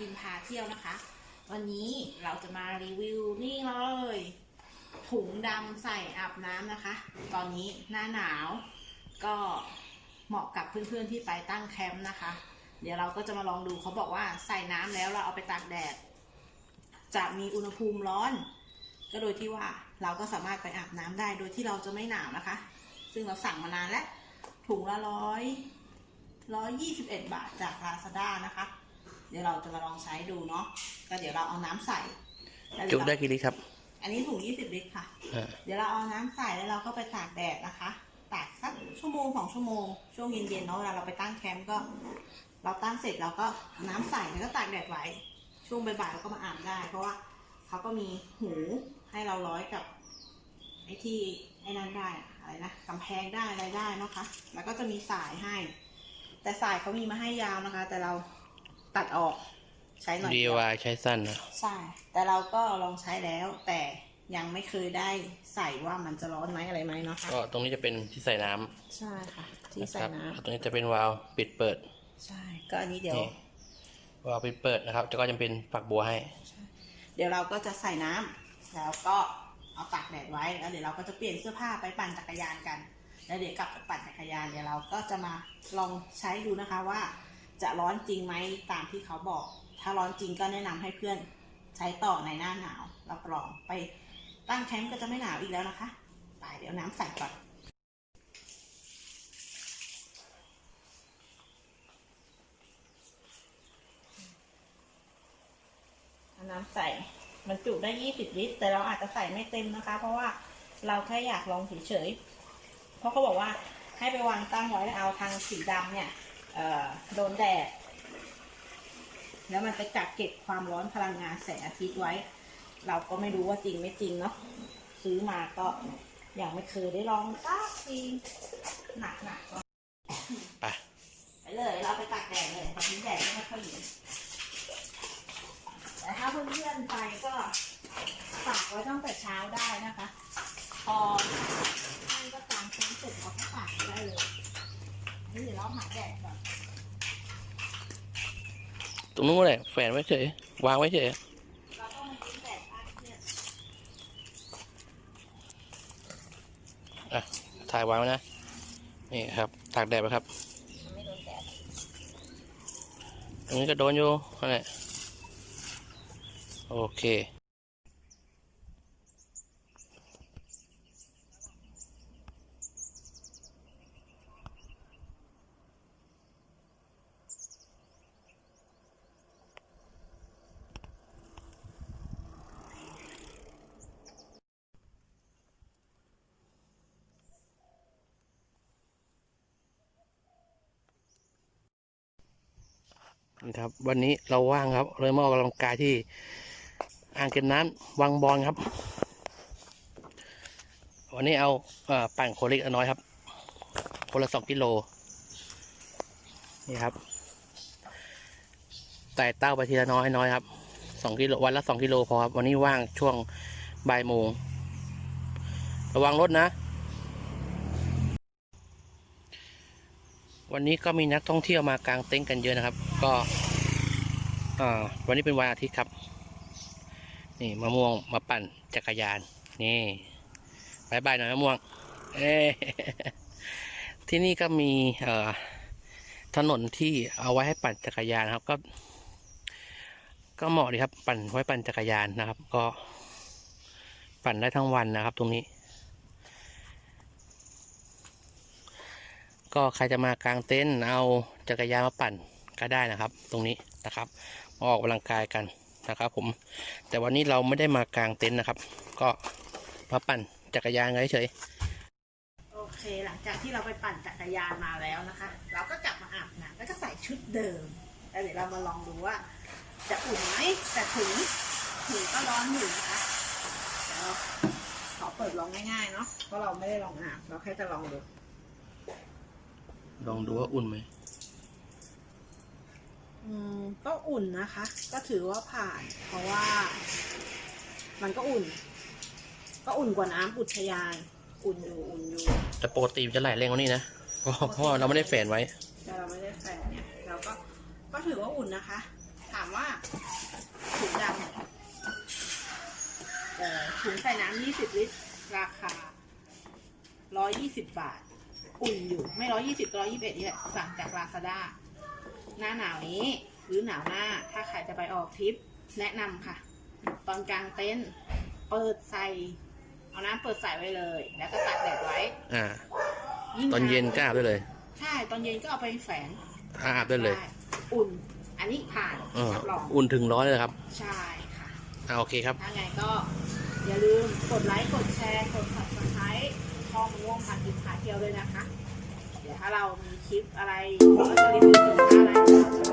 กินพาเที่ยวนะคะ วันนี้เราจะมารีวิวนี่เลย ถุงดำใส่อาบน้ำนะคะ ตอนนี้หน้าหนาวก็เหมาะกับเพื่อนๆที่ไปตั้งแคมป์นะคะ เดี๋ยวเราก็จะมาลองดูเขาบอกว่าใส่น้ำแล้วเราเอาไปตากแดดจะมีอุณหภูมิร้อน ก็โดยที่ว่าเราก็สามารถไปอาบน้ำได้โดยที่เราจะไม่หนาวนะคะ ซึ่งเราสั่งมานานแล้วถุงละร้อยร้อยยี่สิบเอ็ดบาทจากลาซาด้านะคะ เดี๋ยวเราจะมาลองใช้ดูเนาะก็เดี๋ยวเราเอาน้ำใส่แล้วจุเยวเราได้กี่ลิตรครับอันนี้ถุงยี่สิบลิตรค่ะ อ่าเดี๋ยวเราเอาน้ำใส่แล้วเราก็ไปตากแดดนะคะ ตากสักชั่วโมงสองชั่วโมง ช่วงเย็นๆเนาะเวลาเราไปตั้งแคมป์ก็ เราตั้งเสร็จเราก็เอาน้ำใส่แล้วก็ตากแดดไว้ ช่วงบ่ายๆเราก็มาอาบได้ เพราะว่าเขาก็มีหูให้เราร้อยกับไอ้ที่ไอ้นั่นได้อะอะไรนะกำแพงได้อะไรได้เนาะคะ แล้วก็จะมีสายให้ แต่สายเขามีมาให้ยาวนะคะ แต่เรา ตัดออก ใช้หน่อยเดียว DIY ใช้สั้นนะใช่ แต่เราก็ลองใช้แล้ว แต่ยังไม่เคยได้ใส่ว่ามันจะร้อนไหมอะไรไหมเนาะค่ะก็ตรงนี้จะเป็นที่ใส่น้ำใช่ค่ะที่นะใส่ครับน้ตรงนี้จะเป็นวาล์วปิดเปิดำใช่ ก็อันนี้เดี๋ยว นี่วาล์วปิดเปิดนะครับแล้วก็จะเป็นฝักบัวให้ เดี๋ยวเราก็จะใส่น้ำแล้วก็เอาตากแดดไว้แล้วเดี๋ยวเราก็จะเปลี่ยนเสื้อผ้าไปปั่นจักรยานกัน แล้วเดี๋ยวกลับไปปั่นจักรยานเดี๋ยวเราก็จะมาลองใช้ดูนะคะว่า จะร้อนจริงไหมตามที่เขาบอก ถ้าร้อนจริงก็แนะนำให้เพื่อนใช้ต่อในหน้าหนาวรับรองไปตั้งแคมป์ก็จะไม่หนาวอีกแล้วนะคะไปเดี๋ยวน้ำใส่ก่อนน้ำใส่มันจุได้ยี่สิบลิตร แต่เราอาจจะใส่ไม่เต็มนะคะ เพราะว่าเราแค่อยากลองเฉยๆเพราะเขาบอกว่าให้ไปวางตั้งไว้แล้วเอาทางสีดำเนี่ย โดนแดด แล้วมันไปกักเก็บความร้อนพลังงานแสงอาทิตย์ไว้ เราก็ไม่รู้ว่าจริงไม่จริงเนาะซื้อมาก็ยังไม่เคยได้ลองสักทีหนักหนักๆก็ไปไปเลยเราไปตากแดดเลยตอนนี้แดดก็ไม่ค่อยเย็นแต่ถ้าเพื่อนๆไปก็ตากไว้ตั้งแต่เช้าได้นะคะ พอ หาแดดก่อนตรงนู้นเลยแฝนไว้เฉย วางไว้เฉย เราต้องมากินแดดบ้านเพื่อนอะถ่ายวางไว้นะ นี่ครับ ตากแดดไปครับ มันไม่โดนแดดตรงนี้ก็โดนอยู่นั่นแหละโอเค นะครับ วันนี้เราว่างครับ เลยมาออกกำลังกายที่อ่างเก็บน้ำวังบอลครับ วันนี้เอาปั่นโคเล็กน้อยครับ คนละสองกิโลนี่ครับไต่เต้าไปทีละน้อยน้อยครับสองกิโลวันละสองกิโลพอครับวันนี้ว่างช่วงบ่ายโมงระวังรถนะ วันนี้ก็มีนักท่องเที่ยวมากางเต็นท์กันเยอะนะครับ ก็วันนี้เป็นวันอาทิตย์ครับ นี่มะม่วงมาปั่นจักรยาน นี่บายบายหน่อยมะม่วงที่นี่ก็มีถนนที่เอาไว้ให้ปั่นจักรยานนครับ ก็ ก็เหมาะดีครับ ปั่นไว้ปั่นจักรยานนะครับ ก็ปั่นได้ทั้งวันนะครับ ตรงนี้ ก็ใครจะมากางเต็นท์เอาจักรยานมาปั่น ก็ได้นะครับ ตรงนี้นะครับมาออกกำลังกายกันนะครับผมแต่วันนี้เราไม่ได้มากางเต็นท์นะครับ ก็มาปั่นจักรยานกันเฉยโอเคหลังจากที่เราไปปั่นจักรยานมาแล้วนะคะ เราก็กลับมาอาบน้ำแล้วก็ใส่ชุดเดิมแล้วเดี๋ยวเรามาลองดูว่า จะอุ่นไหมแต่ถึงถึงก็ร้อนอยู่นะคะเดี๋ยวเราขอเปิดลองง่ายๆเนาะเพราะเราไม่ได้ลองอาบเราแค่จะลองดูลองดูว่าอุ่นไหมอืม ก็อุ่นนะคะ ก็ถือว่าผ่าน เพราะว่า มันก็อุ่น ก็อุ่นกว่าน้ำอุทยาน อุ่นอยู่อุ่นอยู่ แต่ปกติมันจะไหลแรงกว่านี้นะเพราะเพราะเราไม่ได้แฝนไว้ แต่เราไม่ได้แฟนเนี่ยเราก็ก็ถือว่าอุ่นนะคะ ถามว่าถุงดำเอ่อถุงใส่น้ำ20 ลิตร ราคา 120 บาท อุ่นอยู่ ไม่ 120ก็121นี่แหละสั่งจากลาซาด้า หน้าหนาวนี้ หรือหนาวหน้าถ้าใครจะไปออกทริปแนะนำค่ะ ตอนกลางเต็นท์เปิดใส่เอาน้ำเปิดใส่ไว้เลย แล้วก็ตากแดดไว้อ่า ยิ่งตอนเย็นก็อาบได้เลย ใช่ตอนเย็นก็เอาไปแฝงอาบได้เลย อุ่น อันนี้ผ่านเออรับรองอุ่นถึงร้อยเลยครับใช่ค่ะ อ่าโอเคครับ ถ้าไงก็อย่าลืมกดไลค์ กดแชร์ กด subscribe ช่องม่วงพันธุ์กินขาเที่ยวด้วยนะคะเดี๋ยว ถ้าเรามีคลิปอะไรเราจะรีวิวสินค้าอะไร